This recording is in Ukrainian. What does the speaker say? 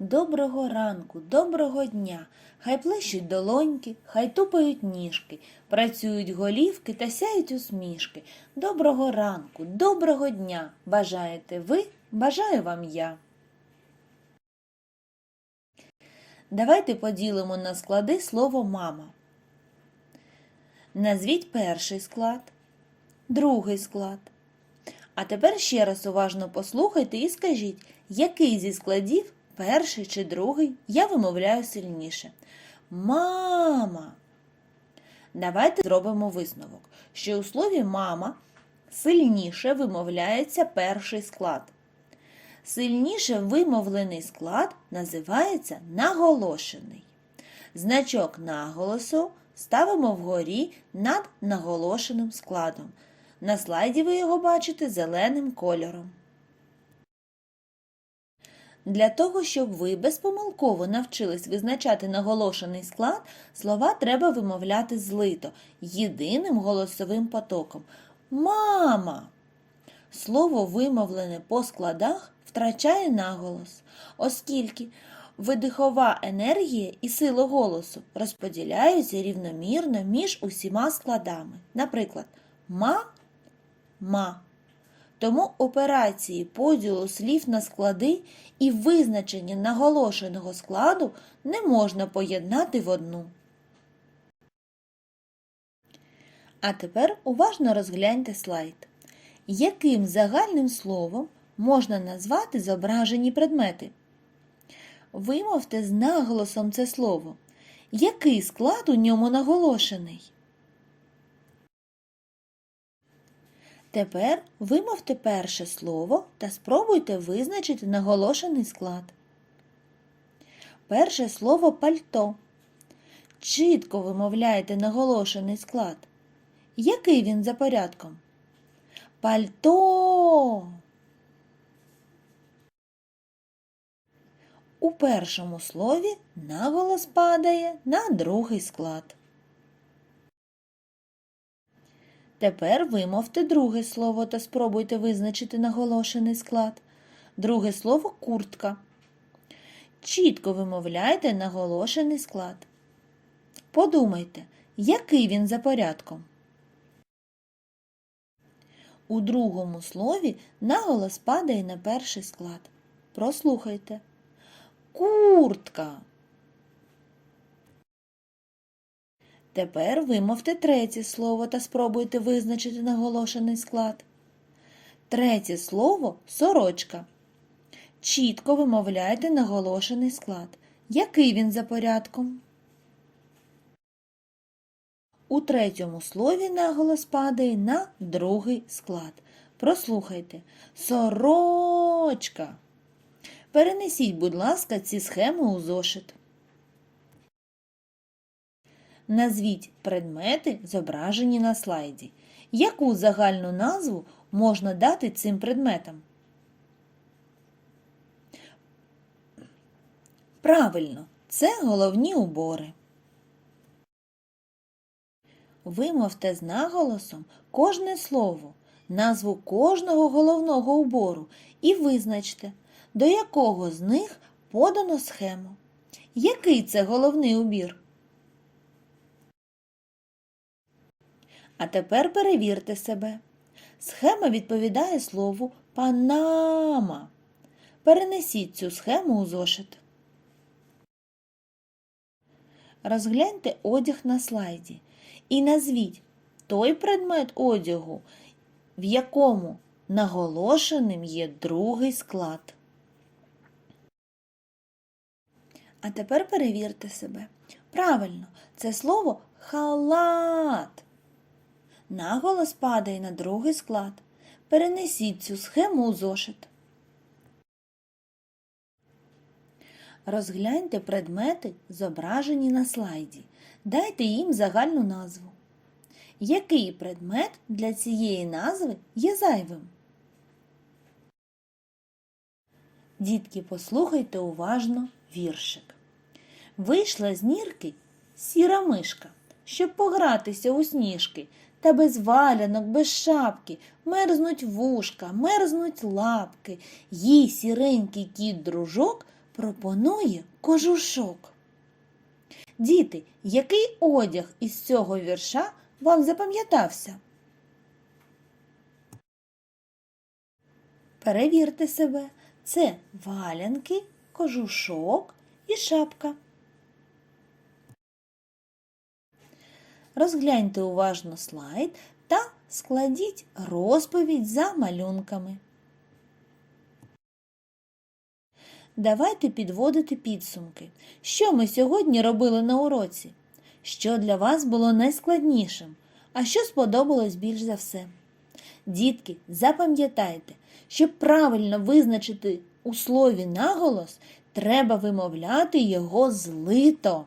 Доброго ранку, доброго дня. Хай плещуть долоньки, хай тупають ніжки, працюють голівки та сяють усмішки. Доброго ранку, доброго дня. Бажаєте ви, бажаю вам я. Давайте поділимо на склади слово мама. Назвіть перший склад, другий склад. А тепер ще раз уважно послухайте і скажіть, який зі складів, перший чи другий, я вимовляю сильніше. Мама. Давайте зробимо висновок, що у слові мама сильніше вимовляється перший склад. Сильніше вимовлений склад називається наголошений. Значок наголосу ставимо вгорі над наголошеним складом. На слайді ви його бачите зеленим кольором. Для того, щоб ви безпомилково навчились визначати наголошений склад, слова треба вимовляти злито, єдиним голосовим потоком. Мама! Слово, вимовлене по складах, втрачає наголос, оскільки видихова енергія і сила голосу розподіляються рівномірно між усіма складами. Наприклад, ма ма. Тому операції поділу слів на склади і визначення наголошеного складу не можна поєднати в одну. А тепер уважно розгляньте слайд. Яким загальним словом можна назвати зображені предмети? Вимовте з наголосом це слово. Який склад у ньому наголошений? Тепер вимовте перше слово та спробуйте визначити наголошений склад. Перше слово пальто. Чітко вимовляєте наголошений склад. Який він за порядком? Пальто. У першому слові наголос падає на другий склад. Тепер вимовте друге слово та спробуйте визначити наголошений склад. Друге слово куртка. Чітко вимовляйте наголошений склад. Подумайте, який він за порядком. У другому слові наголос падає на перший склад. Прослухайте. Куртка. Тепер вимовте третє слово та спробуйте визначити наголошений склад. Третє слово сорочка. Чітко вимовляйте наголошений склад. Який він за порядком? У третьому слові наголос падає на другий склад. Прослухайте. Сорочка. Перенесіть, будь ласка, ці схеми у зошит. Назвіть предмети, зображені на слайді. Яку загальну назву можна дати цим предметам? Правильно, це головні убори. Вимовте з наголосом кожне слово, назву кожного головного убору і визначте, до якого з них подано схему. Який це головний убір? А тепер перевірте себе. Схема відповідає слову Панама. Перенесіть цю схему у зошит. Розгляньте одяг на слайді і назвіть той предмет одягу, в якому наголошеним є другий склад. А тепер перевірте себе. Правильно, це слово халат. Наголос падає на другий склад. Перенесіть цю схему у зошит. Розгляньте предмети, зображені на слайді. Дайте їм загальну назву. Який предмет для цієї назви є зайвим? Дітки, послухайте уважно віршик. Вийшла з нірки сіра мишка, щоб погратися у сніжки, та без валянок, без шапки, мерзнуть вушка, мерзнуть лапки, їй сіренький кіт дружок пропонує кожушок. Діти, який одяг із цього вірша вам запам'ятався? Перевірте себе. Це валянки, кожушок і шапка. Розгляньте уважно слайд та складіть розповідь за малюнками. Давайте підводити підсумки. Що ми сьогодні робили на уроці? Що для вас було найскладнішим? А що сподобалось більш за все? Дітки, запам'ятайте, щоб правильно визначити у слові наголос, треба вимовляти його злито.